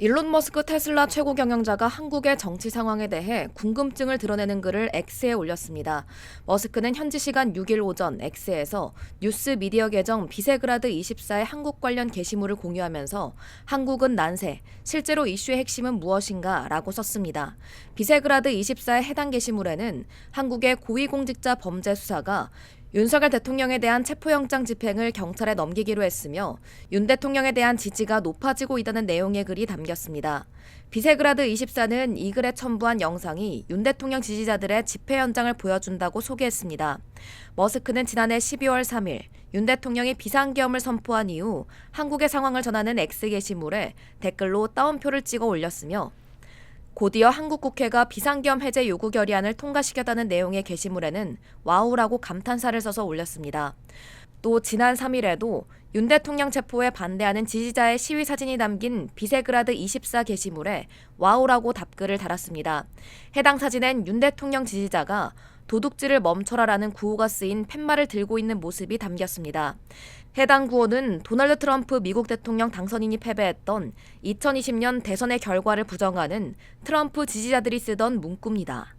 일론 머스크 테슬라 최고 경영자가 한국의 정치 상황에 대해 궁금증을 드러내는 글을 X에 올렸습니다. 머스크는 현지 시간 6일 오전 X에서 뉴스 미디어 계정 비세그라드 24의 한국 관련 게시물을 공유하면서 한국은 난세, 실제로 이슈의 핵심은 무엇인가 라고 썼습니다. 비세그라드 24의 해당 게시물에는 한국의 고위공직자 범죄 수사가 윤석열 대통령에 대한 체포영장 집행을 경찰에 넘기기로 했으며 윤 대통령에 대한 지지가 높아지고 있다는 내용의 글이 담겼습니다. 비세그라드 24는 이 글에 첨부한 영상이 윤 대통령 지지자들의 집회 현장을 보여준다고 소개했습니다. 머스크는 지난해 12월 3일 윤 대통령이 비상계엄을 선포한 이후 한국의 상황을 전하는 X 게시물에 댓글로 따옴표를 찍어 올렸으며 곧이어 한국 국회가 비상계엄 해제 요구 결의안을 통과시켰다는 내용의 게시물에는 와우라고 감탄사를 써서 올렸습니다. 또 지난 3일에도 윤 대통령 체포에 반대하는 지지자의 시위 사진이 담긴 비세그라드 24 게시물에 와우라고 답글을 달았습니다. 해당 사진엔 윤 대통령 지지자가 도둑질을 멈춰라라는 구호가 쓰인 팻말을 들고 있는 모습이 담겼습니다. 해당 구호는 도널드 트럼프 미국 대통령 당선인이 패배했던 2020년 대선의 결과를 부정하는 트럼프 지지자들이 쓰던 문구입니다.